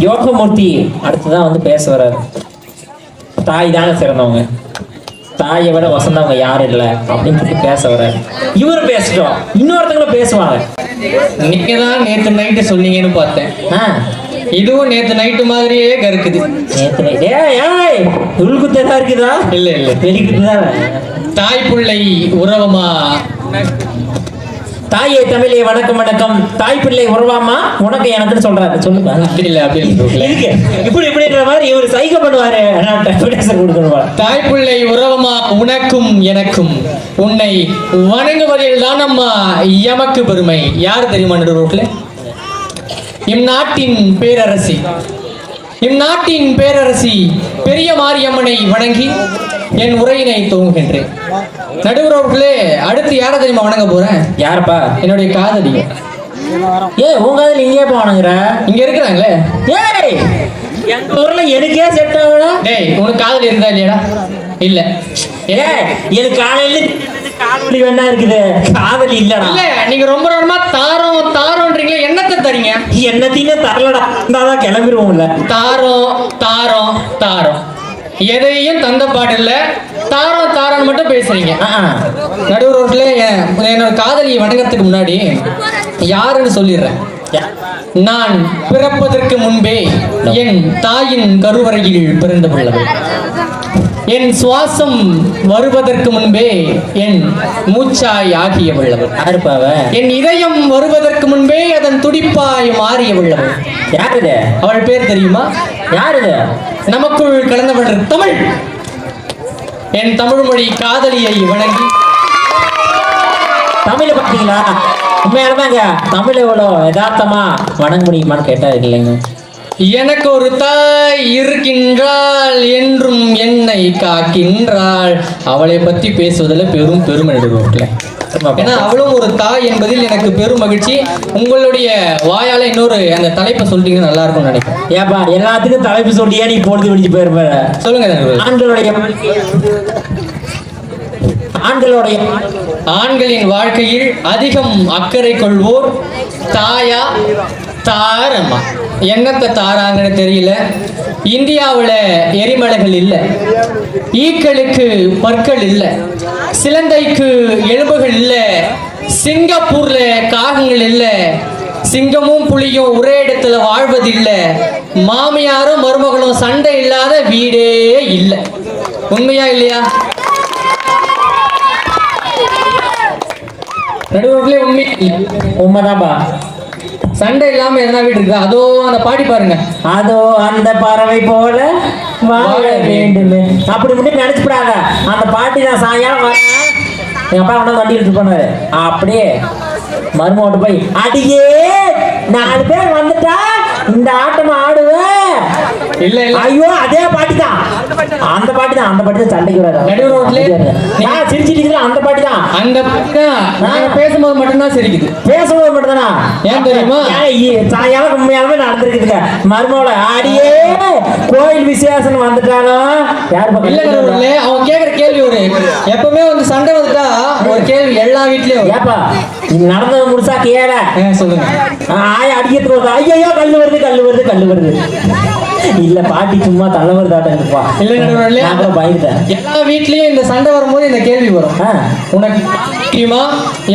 யோகமூர்த்தி அடுத்ததான் வந்து பேச வர்றாரு. தாய் தானே சிறந்தவங்க. தாயை விட வசந்தவங்க யாரும் இல்லை அப்படின்னு சொல்லி பேச வர்றாரு. இவர் பேசட்டும். இன்னொருத்தங்களும் பேசுவாங்க. நீங்க தான் நேத்து நைட்டு சொன்னீங்கன்னு பார்த்தேன். ஆ. இதுவும் நேத்து நைட்டு மாதிரியே கருக்குது. ஏய் உள்குத்ததா இருக்குதா? இல்ல இல்ல. வெளிக்கிட்டுதான் தாய் பிள்ளை உறவமா? தாயே தமிழே வணக்கம் வணக்கம். தாய் பிள்ளை உறவாமா உனக்கு எனக்குன்னு சொல்றாரு. சொல்லுங்க. அப்படி இல்ல அப்படி இப்படி இப்படின்ற மாதிரி இவர் சைகை பண்ணுவாரு. கொடுக்கணுமா? தாய் பிள்ளை உறவமா? உனக்கும் எனக்கும். உன்னை வணங்குவதில் தான் அம்மா எமக்கு பெருமை. யார் தெரியுமா ரோட்ல இந்நாட்டின் பேரரசி. இந்நாட்டின் பேரரசி பெரிய மாரியம்மனை வணங்கி என் உரையினை துவங்குகின்றேன். நடுவர் அவர்களே அடுத்து யாரை தெரியுமா வணங்க போறேன்? யாருப்பா? என்னுடைய காதலி ஏ உங்க அதுல இங்கே போனங்கிற இங்க இருக்கிறாங்களே. ஏய் எங்க ஊர்ல எனக்கே செட் ஆகணும் டேய் உனக்கு காதலி இருந்தா இல்லையாடா? இல்ல. ஏய் எனக்கு காலையில காதலி வேணா இருக்குது. காதலி இல்லடா. இல்ல நீங்க ரொம்ப நேரமா தாரம் தாரம்ன்றீங்க என்னத்தை தரீங்க? என்னத்தையும் தரலடா. இருந்தாதான் கிளம்பிடுவோம்ல. தாரம் தாரம் தாரம். எதையும் தந்த பாடல்ல தாரம் தாரம் மட்டும் பேசுறீங்க. ஆ, நடுவர் ரோட்ல என்னோட காதலியை வணங்கத்துக்கு முன்னாடி யாருன்னு சொல்லிடுறேன். நான் பிறப்பதற்கு முன்பே என் தாயின் கருவறையில் பிறந்து பிள்ளை என் சுவாசம் வருவதற்கு முன்பே என் மூச்சாய் ஆகிய அவ? என் இதயம் வருவதற்கு முன்பே அதன் துடிப்பாய் மாறிய உள்ளவள் யாருது? அவள் பேர் தெரியுமா? யாருது? நமக்குள் கலந்தவள் தமிழ். என் தமிழ் மொழி காதலியை வணங்கி. தமிழ் பாத்தீங்களா? உண்மையாலுமேங்க தமிழ் எவ்வளோ யதார்த்தமா வணங்க முடியுமான்னு கேட்டா இல்லைங்க. எனக்கு ஒரு தாய் இருக்கின்றாள் என்றும் என்னை காக்கின்றாள். அவளை பத்தி பேசுவதில் பெரும் பெருமை நடுவோம்ல ஏன்னா அவளும் ஒரு தாய் என்பதில் எனக்கு பெரும் மகிழ்ச்சி. உங்களுடைய வாயால இன்னொரு அந்த தலைப்பை சொல்லிட்டீங்கன்னா நல்லா இருக்கும்னு நினைக்கிறேன். ஏப்பா எல்லாத்துக்கும் தலைப்பு சொல்லியா நீ பொழுது விடிஞ்சு போயிருப்ப சொல்லுங்க. ஆண்களுடைய ஆண்களுடைய ஆண்களின் வாழ்க்கையில் அதிகம் அக்கறை கொள்வோர் தாயா தாரம்மா என்னத்தை தாராங்கன்னு தெரியல. இந்தியாவில் எரிமலைகள் இல்லை. ஈக்களுக்கு பற்கள் இல்லை. சிலந்தைக்கு எலும்புகள் இல்லை. சிங்கப்பூர்ல காகங்கள் இல்லை. சிங்கமும் புலியும் ஒரே இடத்துல வாழ்வதில்லை. மாமியாரும் மருமகளும் சண்டை இல்லாத வீடே இல்லை. உண்மையா இல்லையா? நடுவர்களே உண்மை. உண்மைதான்பா. சண்டை இல்லாம எதனா வீடு இருக்கு அதோ அந்த பாடி பாருங்க. அதோ அந்த பறவை போல வாழ வேண்டுமே. அப்படி மட்டும் நினைச்சுப்படாத. அந்த பாட்டி நான் சாயங்காலம் வரேன் எங்க அப்பா கொண்டாந்து வண்டி எடுத்து போனாரு. அப்படியே மருமோட்டு போய் அடியே நாலு பேர் வந்துட்டா. இந்த ஆட்டம் ஆடுவேன் இல்ல இல்ல. ஐயோ அதே பாட்டி தான் அந்த பாட்டி தான் அந்த பாட்டி தான் சண்டைக்கு வராது நடு ரோட்ல நான் சிரிச்சிட்டு அந்த பாட்டி தான் அந்த பாட்டி தான் நாங்க பேசும்போது மட்டும்தான் சிரிக்குது. பேசும்போது மட்டும்தானா? ஏன் தெரியுமா? ஏன் இ- சாயங்காலம் உண்மையாலுமே நடந்திருக்குதுங்க. மருமோள அடியே கோயில் விசேஷம் வந்துட்டாலும் யாரு பக்கம் இல்ல அவன் கேக்குற கேள்வி ஒரு எப்பவுமே வந்து சண்டை வந்துட்டா ஒரு கேள்வி எல்லா வீட்லயும். ஏப்பா இது நடந்தது முடிச்சா கேள. ஆ, சொல்லுங்க. ஆய அடிக்கிறதுக்கு ஐயோ கல்லு வருது கல்லு வருது கல்லு வருது. இல்ல பாட்டி சும்மா வருது ஆட்டங்கப்பா இல்ல நான் கூட பயந்துட்டேன் எல்லா வீட்லயும் இந்த சண்டை வரும்போது இந்த கேள்வி வரும். உனக்கு முக்கியமா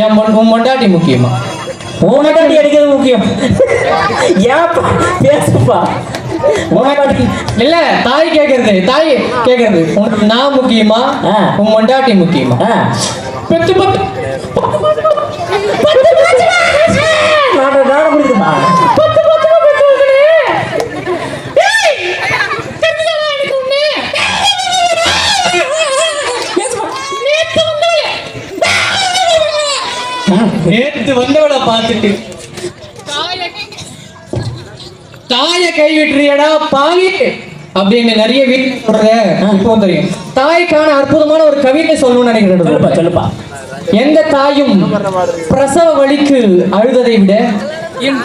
என் உன் மொண்டாட்டி முக்கியமா உனக்கு அடிக்கிறது முக்கியம் ஏப்பா பேசுப்பா இல்ல தாய் கேக்குறது தாய் கேக்குறது உனக்கு நான் முக்கியமா. உன் மொண்டாட்டி முக்கியமா பெத்து பத்து நாட நாட முடியுமா நேத்து வந்தவளை பார்த்துட்டு. தாய கை விட்டுறியடா பாவி அப்படின்னு நிறைய வீட்டு சொல்ற இப்போ தெரியும். தாய்க்கான அற்புதமான ஒரு கவிதை சொல்லணும்னு நினைக்கிறேன் சொல்லுப்பா எந்த தாயும் பிரசவ வலிக்கு அழுததை விட என்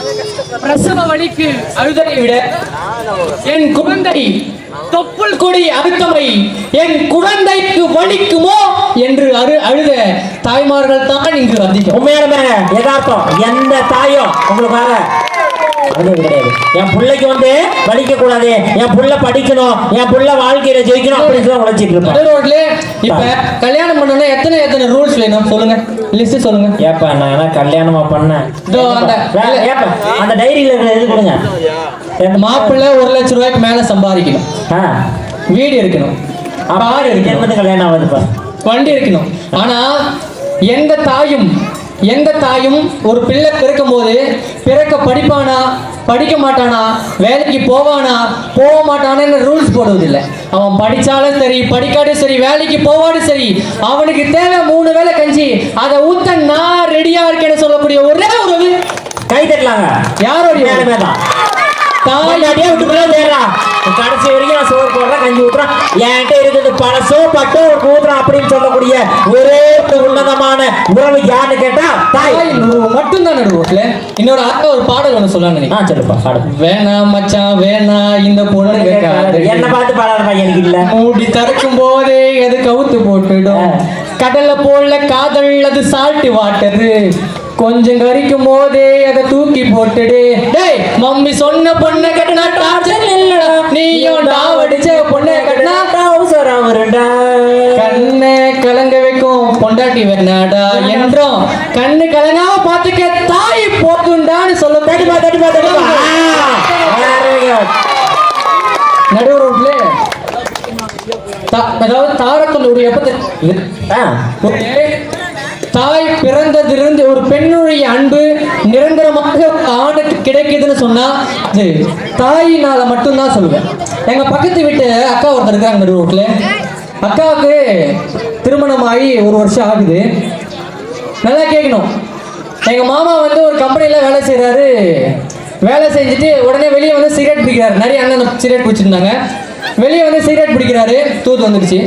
பிரசவ வலிக்கு அழுததை விட என் குழந்தை தொப்புள் கொடி அறுத்தமை என் குழந்தைக்கு வலிக்குமோ என்று அரு அழுத தாய்மார்கள் தான் இங்கு அதிகம் உண்மையாலுமே யதார்த்தம். எந்த தாயும் அது கிடையாது என் பிள்ளைக்கு வந்து வலிக்க கூடாது என் புள்ள படிக்கணும். என் புள்ள வாழ்க்கையில ஜெயிக்கணும் அப்படின்னு உழைச்சிட்டு இருப்பேன் இப்ப கல்யாணம் பண்ணணும்னா எத்தனை எத்தனை ரூல்ஸ் வேணும்? சொல்லுங்க. லிஸ்ட் சொல்லுங்க. ஏப்பா நான் கல்யாணமா பண்ணேன்? அந்த- வேற- ஏப்பா அந்த டைரியில இருக்கிற இது கொடுங்க. மாப்பிள்ளை ஒரு லட்சம் ரூபாய்க்கு மேல சம்பாதிக்கணும். வீடு இருக்கணும். கார் இருக்கணும். கல்யாணம் ஆகுதுப்பா வண்டி இருக்கணும். ஆனா எந்த தாயும் எந்த தாயும் ஒரு பிள்ளை பிறக்கும் போது பிறக்க படிப்பானா படிக்க மாட்டானா வேலைக்கு போவானா போக மாட்டானு ரூல்ஸ் போடுவதில்லை. அவன் படிச்சாலும் சரி படிக்காட்டும் சரி வேலைக்கு போவாடும் சரி அவனுக்கு தேவை மூணு வேளை கஞ்சி அதை ஊத்த நான் ரெடியா இருக்கேன்னு சொல்லக்கூடிய ஒரே ஒரு கை தட்டலாங்க. யாரோடைய நேரமே தான். தாய் தாய் விட்டுக்குள்ள தேடுறான் கடைசி வரைக்கும் நான் சோறு போடுறேன் கஞ்சி ஊத்துறான். என்கிட்ட இருக்குது பழசோ பட்டோ ஊத்துறான் அப்படின்னு சொல்லக்கூடிய ஒரே உன்னதமான உறவு யாருன்னு கேட்டா தாய். தாய் மட்டும்தான் நடுவோட்ல இன்னொரு அக்கா ஒரு பாடல் ஒன்று சொல்லலாம்னு ஆ நினைக்கிறேன் சொல்லுப்பா பாடு. வேணாம் மச்சான் வேணாம் இந்த பொண்ணு என்ன பார்த்து பாடாத பையனுக்கு இல்ல. மூடி திறக்கும் போதே அது கவுத்து போட்டுடும். கடல்ல போல காதல் அது சால்ட் வாட்டரு கொஞ்சம் கறிக்கும் போதே அதை தூக்கி போட்டுடு. டேய் மம்மி சொன்ன பொண்ணை கட்டினா டார்ச்சர் இல்லடா. நீயும் டாவடிச்ச பொண்ணை கட்டினா அவசர அவருடா கண்ணை கலங்க வைக்கும் பொண்டாட்டி வேணாடா. என்றும் கண்ணு கலங்காம பாத்துக்க தாய் போக்குண்டான்னு சொல்ல தடிமா தடிமா தடிமா very ரோட்ல நடுவரோட்ல அதாவது தாரத்தினுடைய எப்ப ஆ, தாய் பிறந்ததிலிருந்து ஒரு பெண்ணுடைய அன்பு நிரந்தரமாக ஆணுக்கு கிடைக்குதுன்னு சொன்னா அது தாயினால மட்டும்தான் சொல்லுவேன். எங்க பக்கத்து வீட்டு அக்கா ஒருத்தர் இருக்காங்க நடுவோட்ல அக்காவுக்கு திருமணம் ஆகி ஒரு வருஷம் ஆகுது. நல்லா கேட்கணும் எங்க மாமா வந்து ஒரு கம்பெனில வேலை செய்யறாரு வேலை செஞ்சுட்டு உடனே வெளியே வந்து சிகரெட் பிடிக்கிறாரு. நிறைய அண்ணன் சிகரெட் பிடிச்சிருந்தாங்க. வெளியே வந்து சிகரெட் பிடிக்கிறாரு. தூத்து வந்துடுச்சு.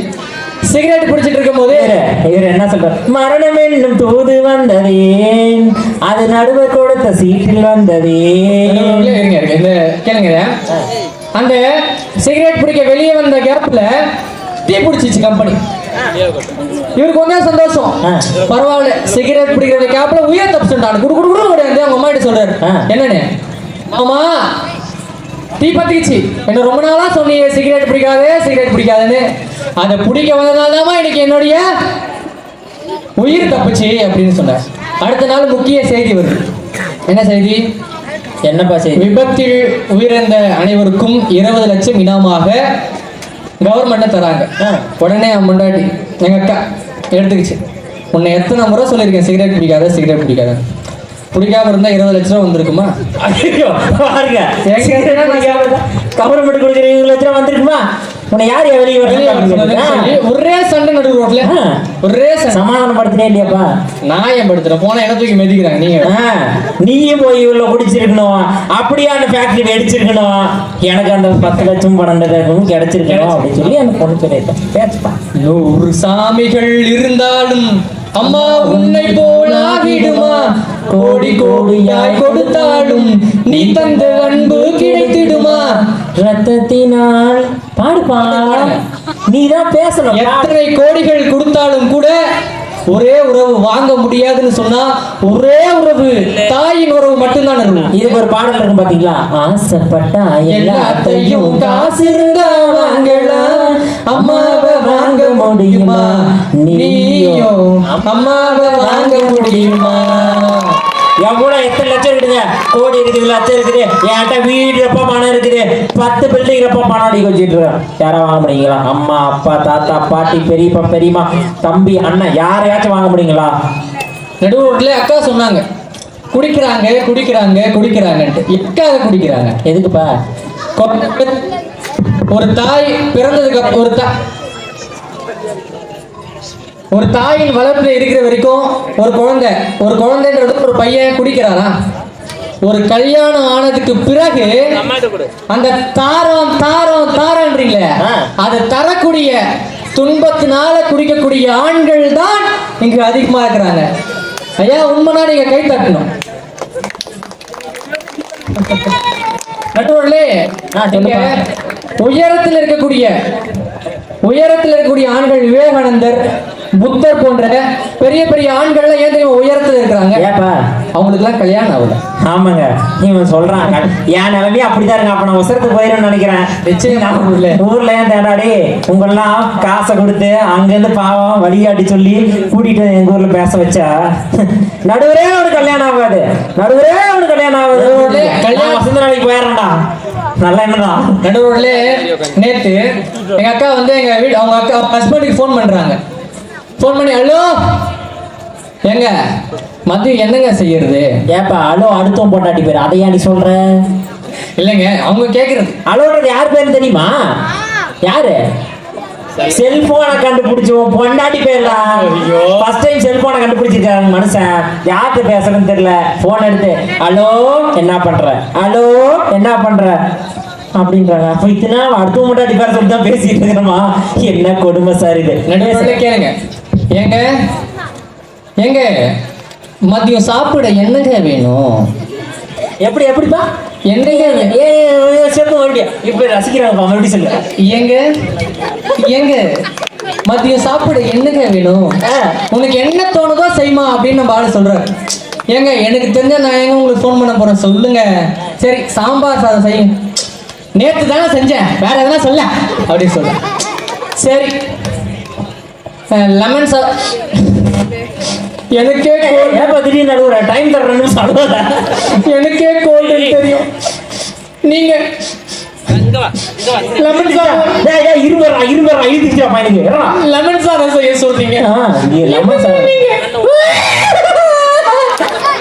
சிகரெட் பிடிச்சிட்டு இருக்கும்போது இவரு இவரு என்ன சொல்றாரு மரணம் என்னும் தூது வந்ததேன். அது நடுவர் கொடுத்த சீட்டில் இந்த கேளுங்க. அந்த சிகரெட் பிடிக்க வெளியே வந்த கேப்ல டீ பிடிச்சிச்சு கம்பெனி இவருக்கு ஒன்றே சந்தோஷம். பரவாயில்ல சிகரெட் பிடிக்கிற கேப்ல உயர் தப்பிச்சுட்டான். குடு குடு குடு ஓடியாந்து அவங்க அம்மா கிட்ட சொல்றாரு. என்னன்னு? ஆமா டீ பத்திக்கிச்சு. என்ன ரொம்ப நாளா சொன்னீங்க சிகரெட் பிடிக்காதே சிகரெட் பிடிக்காதுன்னு. அதை பிடிக்க வந்ததால தான் இன்னைக்கு என்னுடைய உயிர் தப்புச்சு அப்படின்னு சொன்னார். அடுத்த நாள் முக்கிய செய்தி வருது. என்ன செய்தி? என்னப்பா செய்தி? விபத்தில் உயிரிழந்த அனைவருக்கும் இருபது லட்சம் இனாமாக கவர்மெண்ட் தராங்க. உடனே முன்னாடி எங்க அக்கா எடுத்துக்கிச்சு. உன்னை எத்தனை முறை சொல்லியிருக்கேன் சிகரெட் பிடிக்காத சிகரெட் பிடிக்காத. பிடிக்காம இருந்தா இருபது லட்ச ரூபா வந்திருக்குமா? பாருங்க. கவர்மெண்ட் கொடுக்குற இருபது லட்சம் ரூபா வந்திருக்குமா? உன்னை யார் வெளியே ஒரே சண்டை நடுவு ரோட்ல. ஒரே சண்டை. சமாதானப்படுத்தினே இல்லையாப்பா? நாயம் படுத்துற போனா என்ன தூக்கி மிதிக்கிறாங்க நீங்க. நீயும் போய் இவ்வளவு குடிச்சிருக்கணும். அப்படியே அந்த ஃபேக்டரி வெடிச்சிருக்கணும். எனக்கு அந்த பத்து லட்சம் பன்னெண்டு லட்சமும் கிடைச்சிருக்கணும் அப்படின்னு சொல்லி அந்த பொண்ணு பேசுப்பா. சாமிகள் இருந்தாலும் அம்மா உன்னை போல் ஆகிடுமா? கோடி கோடியாய் கொடுத்தாலும் நீ தந்த அன்பு கிடைத்திடுமா? ரத்தத்தினால் பாடுப்பா நீதான் பேசணும். பாடு. எத்தனை கோடிகள் கொடுத்தாலும் கூட ஒரே உறவு வாங்க முடியாதுன்னு சொன்னா ஒரே உறவு தாயின் உறவு மட்டும்தான் இருக்கும். இதுக்கு ஒரு பாடல் இருக்கும் பாத்தீங்களா? ஆசைப்பட்டா எல்லாத்தையும் காசு இருந்தா வாங்கலாம் அம்மாவை வாங்க முடியுமா? நீயும் அம்மாவை வாங்க முடியுமா? எவ்வளவு எத்தனை லட்சம் இருக்குதுங்க? கோடி இருக்குது லட்சம் இருக்குது. என்கிட்ட வீடு எப்ப பணம் இருக்குது? பத்து பில்டிங் எப்ப பணம் அடி வச்சுட்டு யாரா வாங்க முடியுங்களா? அம்மா அப்பா தாத்தா பாட்டி பெரியப்பா பெரியம்மா தம்பி அண்ணன் யாரையாச்சும் வாங்க முடியுங்களா? நடுவோட்ல அக்கா சொன்னாங்க. குடிக்கிறாங்க குடிக்கிறாங்க குடிக்கிறாங்கன்ட்டு. எக்காக குடிக்கிறாங்க? எதுக்குப்பா? ஒரு தாய் பிறந்ததுக்கு ஒரு தா ஒரு தாயின் வளர்ப்புல இருக்கிற வரைக்கும் ஒரு குழந்தை ஒரு குழந்தைன்றது ஒரு பையன் குடிக்கிறாரா ஒரு கல்யாணம் ஆனதுக்கு பிறகு அந்த தாரம் தாரம் தாரன்றீங்களே. அதை தரக்கூடிய துன்பத்தினால குடிக்கக்கூடிய ஆண்கள் தான் இங்கு அதிகமா இருக்கிறாங்க ஐயா உண்மைனா நீங்க கை தட்டணும். இங்க உயரத்தில் இருக்கக்கூடிய உயரத்தில் இருக்கக்கூடிய ஆண்கள் விவேகானந்தர் புத்தர் போன்ற பெரிய பெரிய ஆண்கள்லாம் ஏன் தெரியுமா உயரத்தில் இருக்கிறாங்க? ஏப்பா. அவங்களுக்குலாம் கல்யாணம் ஆகல. ஆமாங்க. இவன் சொல்றான் என் நிலைமையே அப்படிதான் இருக்கு. அப்ப நான் உசரத்துக்கு போயிடும்னு நினைக்கிறேன். நிச்சயம் ஊர்ல ஊர்ல ஏன் தேடாடி உங்கெல்லாம் காசை கொடுத்து அங்கிருந்து பாவம் வழிகாட்டி சொல்லி கூட்டிட்டு எங்க ஊர்ல பேச வச்சா? நடுவரே அவனுக்கு கல்யாணம் ஆகாது. நடுவரே அவனுக்கு கல்யாணம் ஆகாது. கல்யாணம் வசந்த நாளைக்கு போயிடுறேன்டா. நல்லா என்னடா. நடுவுல நேத்து எங்க அக்கா வந்து எங்க வீடு அவங்க அக்கா ஹஸ்பண்டுக்கு ஃபோன் பண்றாங்க. ஃபோன் பண்ணி ஹலோ ஏங்க மதியம் என்னங்க செய்யறது? ஏப்பா அலோ அடுத்தவன் பொண்டாட்டி பேர். அதையா நீ சொல்ற? இல்லைங்க அவங்க கேக்குறது. அலோன்றது யார் பேரு தெரியுமா? யாரு? செல்போனை கண்டுபிடிச்சோம் பொண்டாட்டி பேர்லா ஃபர்ஸ்ட் டைம் செல்போனை கண்டுபிடிச்சிருக்காங்க மனுஷன். யார்கிட்ட பேசுறேன்னு தெரியல. போன் எடுத்து ஹலோ என்ன பண்ற? ஹலோ என்ன பண்ற? அப்படின்றாங்க. அப்ப இத்தனை நாள் அடுத்த முட்டாட்டி பேர சொல்லி தான் பேசிட்டு இருக்கிறோமா என்ன கொடுமை சார் இது? நடுவுல கேளுங்க. ஏங்க? ஏங்க மதியம் சாப்பிட என்னங்க வேணும்? எப்படி எப்படிப்பா? என்னங்க ஏ சொல்லு மறுபடியும் இப்ப ரசிக்கிறாங்கப்பா மறுபடியும் சொல்லு. ஏங்க ஏங்க மதியம் சாப்பிட என்னங்க வேணும். உனக்கு என்ன தோணுதோ செய்யுமா அப்படின்னு நம்ம ஆளு சொல்றாரு. ஏங்க எனக்கு தெரிஞ்ச நான் எங்க உங்களுக்கு ஃபோன் பண்ண போறேன்? சொல்லுங்க. சரி சாம்பார் சாதம் செய்யுங்க நேத்து தானே செஞ்சேன். வேற எதனா சொல்ல. அப்படின்னு சொல்ல சரி லெமன் சா எனக்கே ஏப்பா திடீர்னு நடுவுற? டைம் தர ரெண்டு நிமிஷம் அழுவாத எனக்கே கோல்டு தெரியும். நீங்க லெமன் இருமர்றா, இருமர்றா, இழுத்துக்கிட்டியா பையனுக்கு? ஏறா. லெமன் சாதம் செய்ய சொல்றீங்க. லெமன் சாதம்.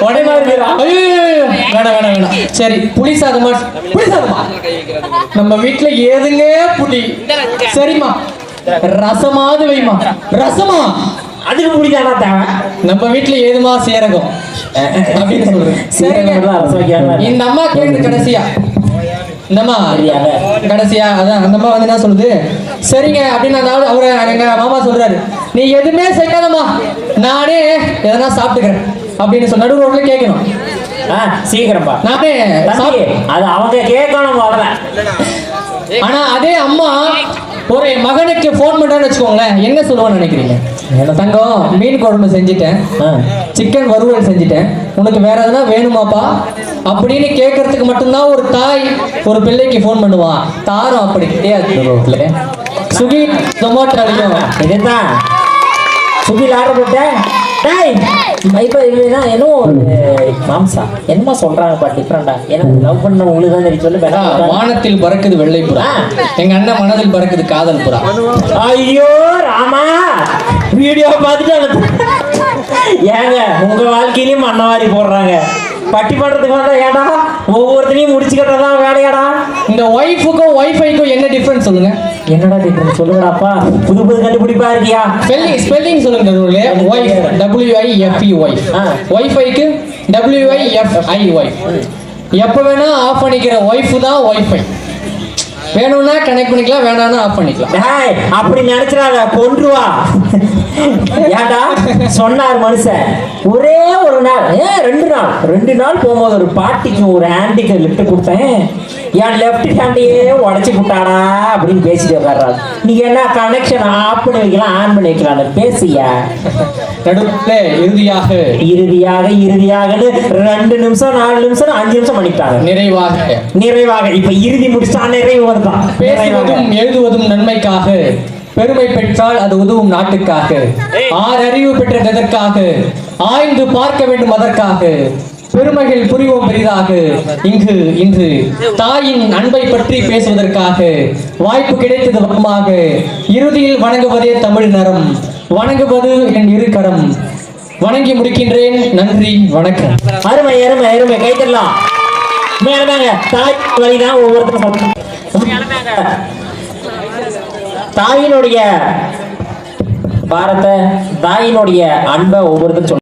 உடனே. வேணாம் வேணாம் வேணாம். சரி புளி சாதமா? புளி சாதமா? நம்ம வீட்ல ஏதுங்க புளி? சரிம்மா. ரசமாவது வைமா ரசமா? அதுக்கு புளிதானா தேவை? நம்ம வீட்ல ஏதுமா சீரகம்? அப்படின்னு சொல்றேன். இந்த அம்மா கேக்குது கடைசியா? இந்த அம்மா? சரியாக. கடைசியா? அதான் அந்த அம்மா வந்து என்ன சொல்லுது? சரிங்க அப்படின்னு ஆளு அவரு எங்க மாமா சொல்றாரு. நீ எதுவுமே செய்யாதம்மா. நானே எதனா சாப்பிட்டுக்கிறேன். அப்படின்னு சொல்லி நடுவு ரோட்ல கேட்கணும் சீக்கிரம்பா. நானே அது அவங்க கேட்கணும் முதல்ல. ஆனா அதே அம்மா ஒரு மகனுக்கு ஃபோன் பண்றான்னு வச்சுக்கோங்களேன் என்ன சொல்லுவான்னு நினைக்கிறீங்க? தங்கம் மீன் குழம்பு செஞ்சுட்டேன். ஆ. சிக்கன் வறுவல் செஞ்சுட்டேன். உனக்கு வேற எதனா வேணுமாப்பா? அப்படின்னு கேட்கறதுக்கு மட்டும்தான் ஒரு தாய் ஒரு பிள்ளைக்கு ஃபோன் பண்ணுவான் தாரம் அப்படி கிடையாது சுகி ஜொமேட்டோலையும் இதுதான். சுகில ஆர்டர் போட்டேன். இப்ப இதுதான் என்னமோ ஒரு மாம்சா. என்னமோ சொல்றாங்கப்பா, ஆ. ஏன்னா, love பண்ண உங்களுக்கு தான் சொல்லு. வானத்தில் பறக்குது வெள்ளை புறா எங்க அண்ணன் மனதில் பறக்குது காதல் புறா ஐயோ ராமா வீடியோ பார்த்துட்டு ஏங்க உங்க வாழ்க்கையிலயும் மண்ணவாரி போடுறாங்க பட்டி பண்றதுக்கு வந்தா ஏடா ஒவ்வொருத்தனையும் முடிச்சுக்கிட்டதான் வேலையாடா? இந்த ஒய்ஃபுக்கும் ஒய்ஃபைக்கும் என்ன டிஃபரன்ஸ் சொல்லுங்க? என்னடா டிஃபரன்ஸ் சொல்லுங்கடாப்பா. புது புது கண்டுபிடிப்பா இருக்கியா? ஸ்பெல்லிங் ஸ்பெல்லிங் சொல்லுங்க நடுவுல wife W I F E wife ah. ஒய்ஃபைக்கு W I F I wife எப்போ வேணா ஆஃப் பண்ணிக்கிற ஒய்ஃப் தான் ஒய்ஃபை வேணும்னா கனெக்ட் பண்ணிக்கலாம் வேணாம்னா ஆஃப் பண்ணிக்கலாம். அப்படி நினைச்சிடாத கொன்றுவா. ஏடா சொன்னார் மனுஷன். ஒரே ஒரு நாள் ஏன் ரெண்டு நாள். ரெண்டு நாள் போகும்போது ஒரு பாட்டிக்கு ஒரு ஹேண்டிக்கு லிஃப்ட் கொடுத்தேன். என் லெஃப்ட் ஹேண்டையே உடச்சி விட்டாடா அப்படின்னு பேசிட்டு உட்கார்றாரு. நீ என்ன கனெக்ஷன் ஆஃப் பண்ணி வைக்கலாம் ஆன் பண்ணி வைக்கலாம்னு பேசியா நடுவுல இறுதியாக. இறுதியாக இறுதியாகன்னு ரெண்டு நிமிஷம் நாலு நிமிஷம் அஞ்சு நிமிஷம் பண்ணிட்டாங்க நிறைவாக. நிறைவாக. இப்ப இறுதி முடிச்சா நிறைவு வருதான் பேசுவதும் எழுதுவதும் நன்மைக்காக. பெருமை பெற்றால் அது உதவும் நாட்டுக்காக. ஆறு அறிவு பெற்றது எதற்காக ஆய்ந்து பார்க்க வேண்டும் அதற்காக பெருமைகள் புரிவோம் பெரிதாக. இங்கு இன்று தாயின் அன்பை பற்றி பேசுவதற்காக வாய்ப்பு கிடைத்தது வரமாக இறுதியில் வணங்குவதே தமிழ் நரம் வணங்குவது என் இரு கரம். வணங்கி முடிக்கின்றேன் நன்றி வணக்கம். அருமை அருமை அருமை. கைத்தரலாம் தாய் வழிதான் ஒவ்வொருத்தரும். தாயினுடைய பாரத்தை தாயினுடைய அன்பை ஒவ்வொருத்தரும் சொல்லணும்